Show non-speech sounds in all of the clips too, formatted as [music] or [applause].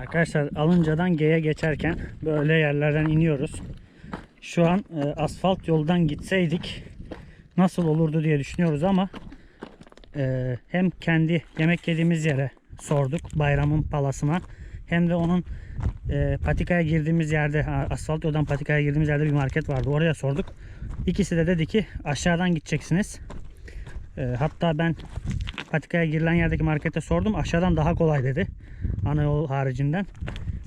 Arkadaşlar Alınca'dan G'ye geçerken böyle yerlerden iniyoruz. Şu an e, asfalt yoldan gitseydik nasıl olurdu diye düşünüyoruz ama e, hem kendi yemek yediğimiz yere sorduk bayramın palasına hem de onun e, patikaya girdiğimiz yerde asfalt yoldan patikaya girdiğimiz yerde bir market vardı oraya sorduk. İkisi de dedi ki aşağıdan gideceksiniz. E, hatta ben patikaya girilen yerdeki markete sordum aşağıdan daha kolay dedi. Ana haricinden.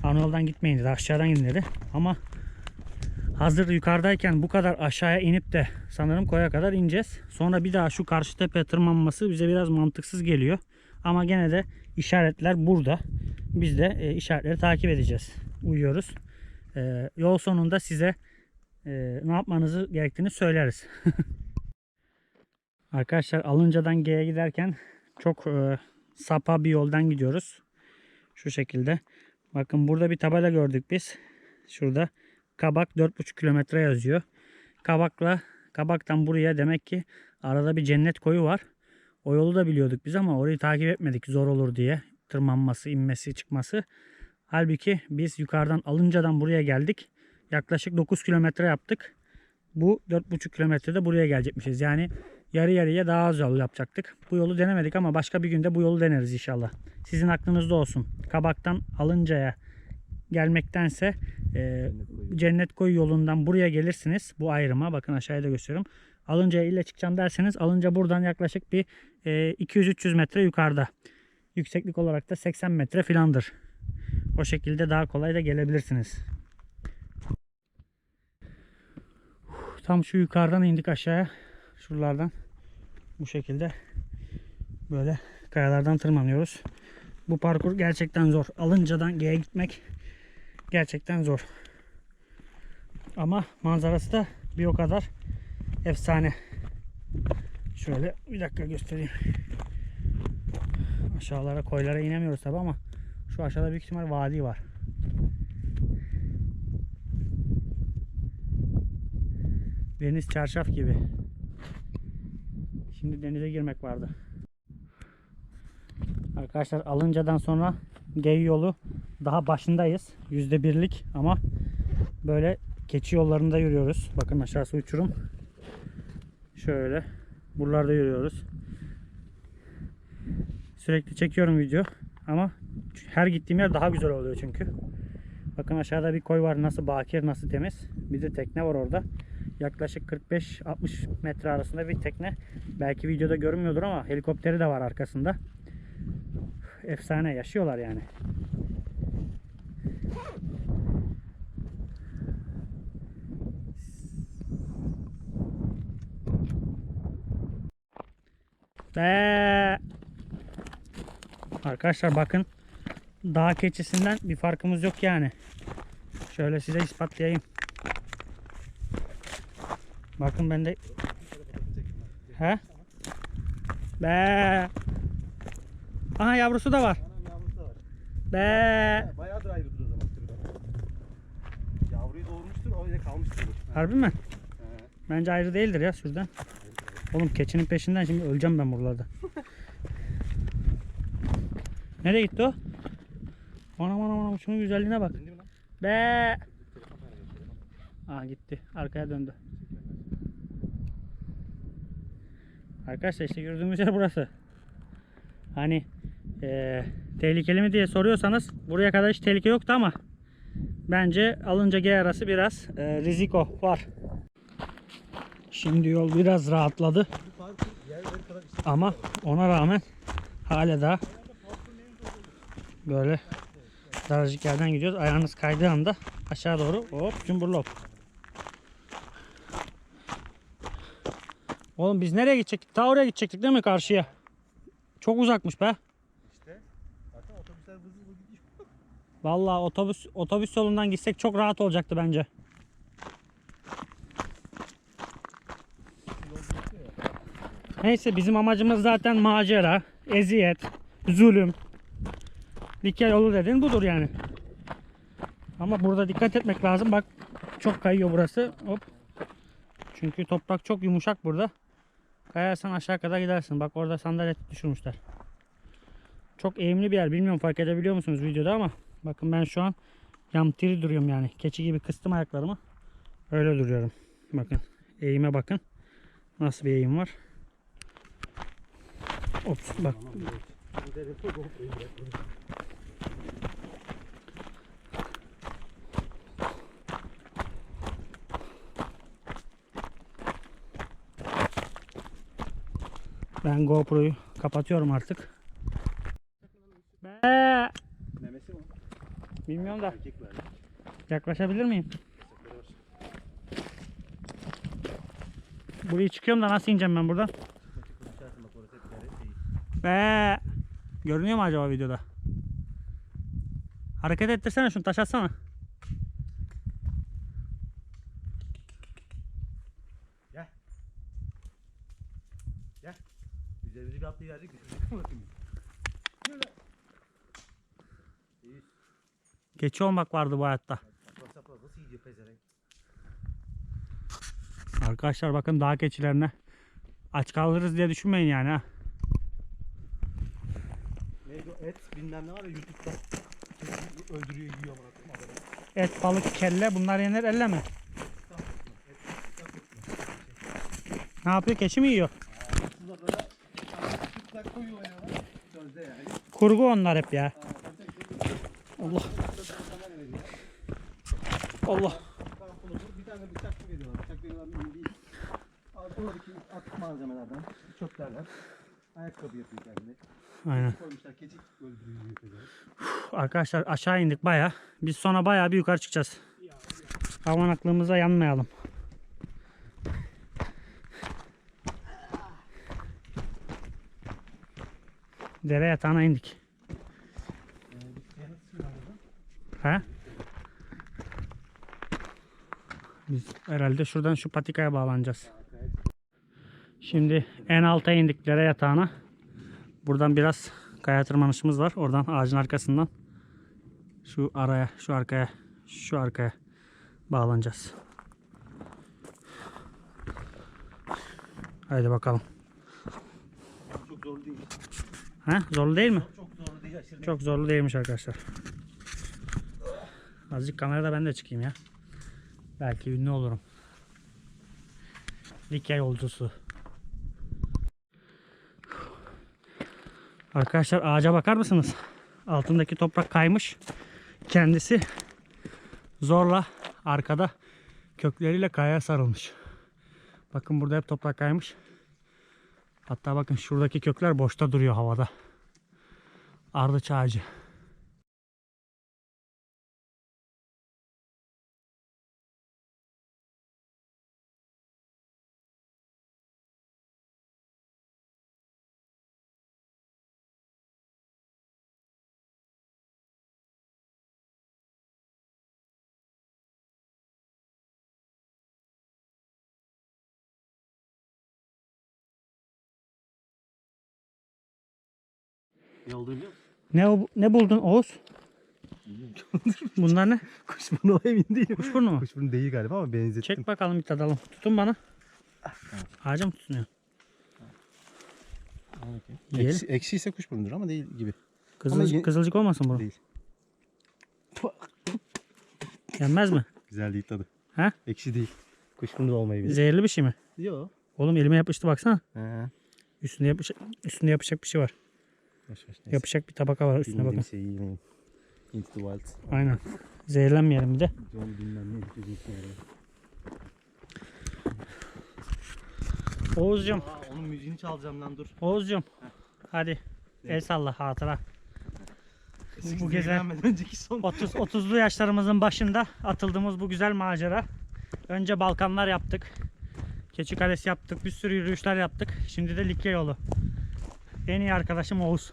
Ana yoldan gitmeyin dedi aşağıdan gidin dedi. Ama hazır yukarıdayken bu kadar aşağıya inip de sanırım koya kadar ineceğiz. Sonra bir daha şu karşı tepe tırmanması bize biraz mantıksız geliyor. Ama gene de işaretler burada. Biz de e, işaretleri takip edeceğiz. Uyuyoruz. E, yol sonunda size e, ne yapmanızı gerektiğini söyleriz. [laughs] Arkadaşlar Alınca'dan G'ye giderken çok e, sapa bir yoldan gidiyoruz. Şu şekilde. Bakın burada bir tabela gördük biz. Şurada Kabak 4,5 kilometre yazıyor. Kabakla Kabak'tan buraya demek ki arada bir cennet koyu var. O yolu da biliyorduk biz ama orayı takip etmedik zor olur diye. Tırmanması, inmesi, çıkması. Halbuki biz yukarıdan Alınca'dan buraya geldik. Yaklaşık 9 kilometre yaptık. Bu 4,5 kilometrede buraya gelecekmişiz. Yani yarı yarıya daha az yol yapacaktık. Bu yolu denemedik ama başka bir günde bu yolu deneriz inşallah. Sizin aklınızda olsun. Kabaktan Alınca'ya gelmektense e, Cennet Koyu yolundan buraya gelirsiniz. Bu ayrıma bakın aşağıya da gösteriyorum. Alınca'ya ile çıkacağım derseniz Alınca buradan yaklaşık bir e, 200-300 metre yukarıda. Yükseklik olarak da 80 metre filandır. O şekilde daha kolay da gelebilirsiniz. Tam şu yukarıdan indik aşağıya. Şuralardan bu şekilde böyle kayalardan tırmanıyoruz. Bu parkur gerçekten zor. Alınca'dan G'ye gitmek gerçekten zor. Ama manzarası da bir o kadar efsane. Şöyle bir dakika göstereyim. Aşağılara koylara inemiyoruz tabi ama şu aşağıda büyük ihtimal vadi var. Deniz çarşaf gibi. Şimdi denize girmek vardı. Arkadaşlar Alınca'dan sonra Gey yolu daha başındayız. Yüzde birlik ama böyle keçi yollarında yürüyoruz. Bakın aşağısı uçurum. Şöyle. Buralarda yürüyoruz. Sürekli çekiyorum video ama her gittiğim yer daha güzel oluyor çünkü. Bakın aşağıda bir koy var. Nasıl bakir, nasıl temiz. Bir de tekne var orada. Yaklaşık 45-60 metre arasında bir tekne. Belki videoda görünmüyordur ama helikopteri de var arkasında. Efsane yaşıyorlar yani. Be. Arkadaşlar bakın dağ keçisinden bir farkımız yok yani. Şöyle size ispatlayayım. Bakın ben de He? Be. Aha yavrusu da var. Be. Bayağıdır ayrıdır o zaman. Yavruyu doğurmuştur, o öyle kalmıştır. Harbi mi? He. Bence ayrı değildir ya şuradan. Oğlum keçinin peşinden şimdi öleceğim ben buralarda. [laughs] Nereye gitti o? Anam anam anam şunun güzelliğine bak. Be. Aa gitti. Arkaya döndü. Arkadaşlar işte gördüğümüz yer burası. Hani eee, tehlikeli mi diye soruyorsanız buraya kadar hiç tehlike yoktu ama bence alınca G arası biraz eee riziko var. Şimdi yol biraz rahatladı ama ona rağmen hala da böyle daracık yerden gidiyoruz. Ayağınız kaydığı anda aşağı doğru hop cumburlop. Oğlum biz nereye gidecektik? Ta oraya gidecektik değil mi karşıya? Çok uzakmış be. işte. Zaten otobüsler hızlı hızlı gidiyor. [laughs] Vallahi otobüs otobüs yolundan gitsek çok rahat olacaktı bence. Neyse bizim amacımız zaten macera, eziyet, zulüm. Like yolu dediğin budur yani. Ama burada dikkat etmek lazım. Bak çok kayıyor burası. Hop. Çünkü toprak çok yumuşak burada. Kayarsan aşağı kadar gidersin. Bak orada sandalye düşürmüşler. Çok eğimli bir yer. Bilmiyorum fark edebiliyor musunuz videoda ama Bakın ben şu an yamtiri duruyorum yani. Keçi gibi kıstım ayaklarımı. Öyle duruyorum. Bakın eğime bakın. Nasıl bir eğim var. Ops bak. Ben GoPro'yu kapatıyorum artık. Be! Memesi mi? Bilmiyorum da yaklaşabilir miyim? Buraya çıkıyorum da nasıl ineceğim ben buradan? Be! Görünüyor mu acaba videoda? Hareket ettirsene şunu taş atsana. Bakayım? İyi. Geçi olmak vardı bu hayatta. Sapla sapla nasıl yiyecek pezevenk? Arkadaşlar bakın dağ keçilerine aç kalırız diye düşünmeyin yani ha. Neydi o et bilmem ne var ya YouTube'da. Keçi öldürüyor yiyor. Haberi. Et, balık, kelle bunlar yenir elle mi? Ne yapıyor? Keçi mi yiyor? Aslında böyle tutsak koyuyor ya. Sözde yani. Kurgu onlar hep ya. Allah. Allah. Aynen. Arkadaşlar aşağı indik baya. Biz sonra baya bir yukarı çıkacağız. Havanaklığımıza yanmayalım. Dere yatağına indik. He? Biz herhalde şuradan şu patikaya bağlanacağız. Şimdi en alta indik dere yatağına. Buradan biraz kaya tırmanışımız var. Oradan ağacın arkasından şu araya, şu arkaya, şu arkaya bağlanacağız. Haydi bakalım. Çok zorlu değil. Ha? Zorlu değil mi? Çok zorlu değil. Aşırı Çok zorlu değilmiş arkadaşlar. Azıcık kamerada ben de çıkayım ya. Belki ünlü olurum. Likya yolcusu. Arkadaşlar ağaca bakar mısınız? Altındaki toprak kaymış. Kendisi zorla arkada kökleriyle kayaya sarılmış. Bakın burada hep toprak kaymış. Hatta bakın şuradaki kökler boşta duruyor havada. Ardıç ağacı. Ne oldu biliyor musun? Ne ne buldun Oğuz? Bunlar ne? [laughs] Kuşburnu emin değilim. Kuşburnu mu? Kuşburnu değil galiba ama benzettim. Çek bakalım bir tadalım. Tutun bana. Ağaca mı tutunuyor? Yiyelim. Ekşi, ekşi ise kuşburnudur ama değil gibi. Kızılcık, ye- kızılcık olmasın bu? Değil. Yenmez mi? Güzel değil tadı. He? Ekşi değil. Kuşburnu da olmayabilir. Zehirli bir şey mi? Yok. Oğlum elime yapıştı baksana. He. Üstünde yapışacak, üstünde yapışacak bir şey var. Yaş yaş. neyse. Yapışacak bir tabaka var üstüne Bilmediğim bakın. şeyi yemeyin. Into the wild. Aynen. Zehirlenmeyelim bir de. Bilmem ne yani. Oğuzcum, Aa, onun müziğini çalacağım lan dur. Oğuzcum. Hadi. El salla hatıra. Bu gece- Zehirlenmeden önceki son. 30 30'lu yaşlarımızın başında atıldığımız bu güzel macera. Önce Balkanlar yaptık. Keçi Kalesi yaptık. Bir sürü yürüyüşler yaptık. Şimdi de Likya yolu. En iyi arkadaşım Oğuz.